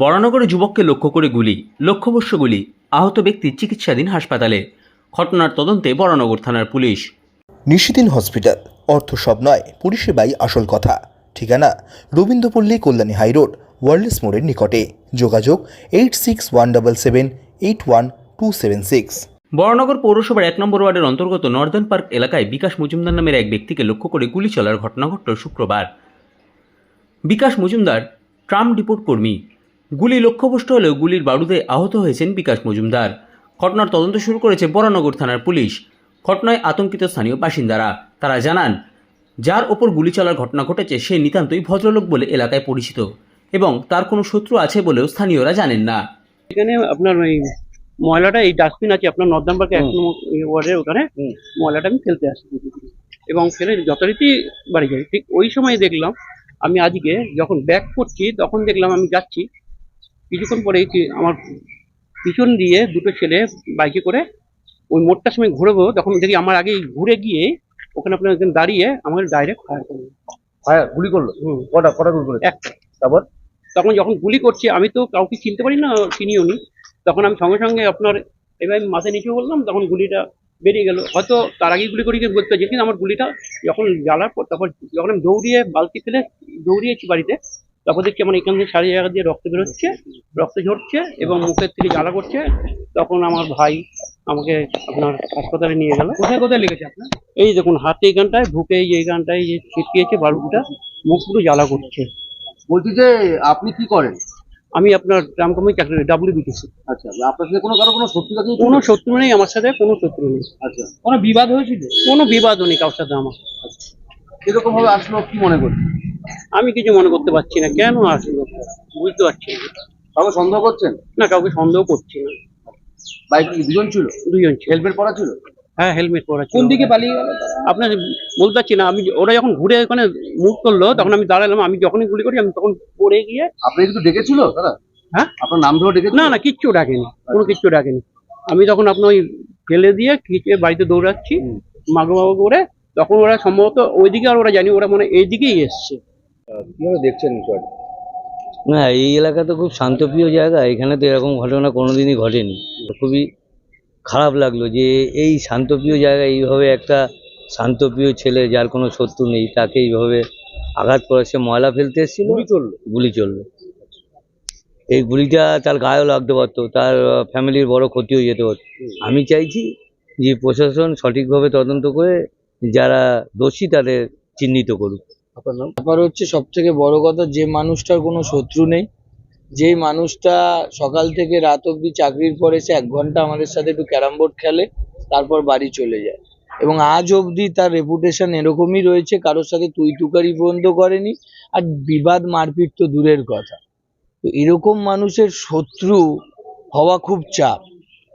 বরানগরে যুবককে লক্ষ্য করে গুলি লক্ষ্যবশ্য গুলি আহত ব্যক্তি চিকিৎসাধীন হাসপাতালে। ঘটনার তদন্তে বরানগর থানার পুলিশ। নিশিদিন হসপিটাল অর্থ সব নয় পরিষেবাই আসল কথা। ঠিকানা রবীন্দ্রপল্লী কল্যাণী হাইরোড ওয়ার্ল্ডস মোড়ের নিকটে। যোগাযোগ eight six one double seven eight one two seven six. Baranagar পৌরসভার এক নম্বর ওয়ার্ডের অন্তর্গত নর্দার্ন পার্ক এলাকায় বিকাশ মজুমদার নামের এক ব্যক্তিকে লক্ষ্য করে গুলি চলার ঘটনা ঘটল শুক্রবার। বিকাশ মজুমদার ট্রাম ডিপোর্ট কর্মী। গুলি লক্ষ্যভ্রষ্ট হলেও গুলির বারুদে আহত হয়েছেন বিকাশ মজুমদার। ঘটনার তদন্ত শুরু করেছে বরানগর থানার পুলিশ। ঘটনায় আতঙ্কিত স্থানীয় বাসিন্দারা। তারা জানান যার ওপর গুলি চলার ঘটনা ঘটেছে সে নিতান্তই ভদ্রলোক বলে এলাকায় পরিচিত এবং তার কোনো শত্রু আছে বলেও স্থানীয়রা জানেন না। এখানে আপনার ওই ময়লাটা এই ডাস্টবিন আছে আপনার পার্কে এক নম্বর ওয়ার্ডের ওখানে ময়লাটা আমি ফেলতে আসি। এবং ফেলে যথারীতি বাড়ি যাই। ঠিক ওই সময় দেখলাম আমি আজকে যখন ব্যাক করছি তখন দেখলাম আমি যাচ্ছি কিছুক্ষণ পরে আমার পিছন দিয়ে দুটো ছেলে বাইকে করে ওই মোড়টার সময় ঘুরবো তখন দেখি আমার আগে ঘুরে গিয়ে ওখানে আপনার একজন দাঁড়িয়ে আমাকে ডাইরেক্ট ফায়ার করল। ফায়ার গুলি করল? কটা কটা গুলি করল একটা তারপর? তখন যখন গুলি করছে আমি তো কাউকে চিনতে পারি না চিনিও নি। তখন আমি সঙ্গে সঙ্গে আপনার এবার আমি মাথায় নিচু বললাম তখন গুলিটা বেরিয়ে গেল। হয়তো তার আগেই গুলি করি বলতে পারছি কিন্তু আমার গুলিটা যখন জ্বালার পর তারপর যখন আমি দৌড়িয়ে বালতি ফেলে দৌড়িয়েছি বাড়িতে তারপর দেখছি আমার এখান থেকে সারি জায়গা দিয়ে রক্ত বেরোচ্ছে রক্ত ঝরছে এবং মুখের থেকে জ্বালা করছে। তখন আমার ভাই আমাকে আপনার হাসপাতালে নিয়ে গেল। কোথায় কোথায় লেগেছে আপনার? এই দেখুন হাতে এইখানটায় বুকে এই এইখানটায় যে ছিটকিয়েছে বালুটা মুখ পুরো জ্বালা করছে। বলছি যে আপনি কি করেন? আমি আপনার গ্রাম কমিটি চাকরি ডাব্লিউ বিটিসি আচ্ছা আপনার সাথে কোনো কারও কোনো শত্রুতা কি কোনো শত্রু নেই আমার সাথে কোনো শত্রু নেই। আচ্ছা। কোনো বিবাদ হয়েছিল? কোনো বিবাদও নেই কারোর সাথে আমার। এরকম ভাবে আসলো কি মনে করছেন? আমি কিছু মনে করতে পারছি না। কেন আসলো? বুঝতে পারছি না। কাউকে সন্দেহ করছেন? না কাউকে সন্দেহ করছি না। বাইক দুজন ছিল? দুজন হেলমেট পরা ছিল? হ্যাঁ হেলমেট পরা ছিল। কোন দিকে পালিয়ে গেল? আপনার বলতে পারছি না। আমি ওরা যখন ঘুরে ওখানে মুভ করল তখন আমি দাঁড়ালাম। আমি যখনই গুলি করি আমি তখন পড়ে গিয়ে আপনি কিছু ডেকেছিল দাদা হ্যাঁ? আপনার নাম ধরে ডেকেছিল? না না কিচ্ছু ডাকেনি। কোনো কিচ্ছু ডাকেনি। আমি তখন আপনার ওই ফেলে দিয়ে খিচে বাড়িতে দৌড়াচ্ছি। মাগো মাগো করে তখন ওরা সম্ভবত ওইদিকে আর ওরা জানি ওরা মানে এইদিকেই এসছে। কীভাবে দেখছেন বিষয়টা না এই এলাকা তো খুব শান্তপ্রিয় জায়গা। এখানে তো এরকম ঘটনা কোনোদিনই ঘটেনি। খুবই খারাপ লাগল যে এই শান্তপ্রিয় জায়গায় এইভাবে একটা শান্তপ্রিয় ছেলে যার কোনো শত্রু নেই তাকে এইভাবে আঘাত করে সে ময়লা ফেলতে এসেছিল। গুলি চলল? গুলি চলল। এই গুলিটা তার গায়েও লাগতে পারতো তার ফ্যামিলির বড় ক্ষতি হয়ে যেতে পারতো। আমি চাইছি যে প্রশাসন সঠিকভাবে তদন্ত করে যারা দোষী তাদের চিহ্নিত করুক। ব্যাপার হচ্ছে সব থেকে বড় কথা, যে মানুষটার কোনো শত্রু নেই, যেই মানুষটা সকাল থেকে রাত অবধি চাকরির পর এসে এক ঘণ্টা আমাদের সাথে একটু ক্যারাম বোর্ড খেলে, তারপর বাড়ি চলে যায়। এবং আজ অবধি তার রেপুটেশন এরকমই রয়েছে, কারোর সাথে তুই তুকারি পর্যন্ত করেনি, আর বিবাদ মারপিট তো দূরের কথা। তো এরকম মানুষের শত্রু হওয়া খুব চাপ।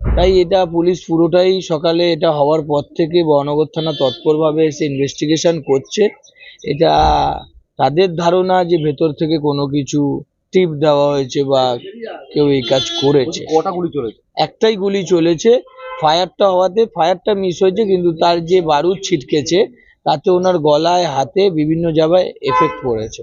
তাই এটা পুলিশ পুরোটাই সকালে এটা হওয়ার পর থেকে বহনগর থানা তৎপরভাবে এসে ইনভেস্টিগেশন করছে। এটা তাদের ধারণা যে ভেতর থেকে কোনো কিছু টিপ দেওয়া হয়েছে বা কেউ এই কাজ করেছে। কটা গুলি চলেছে? একটাই গুলি চলেছে ফায়ারটা হওয়াতে ফায়ারটা মিস হয়েছে কিন্তু তার যে বারুদ ছিটকেছে তাতে ওনার গলায় হাতে বিভিন্ন জায়গায় এফেক্ট পড়েছে।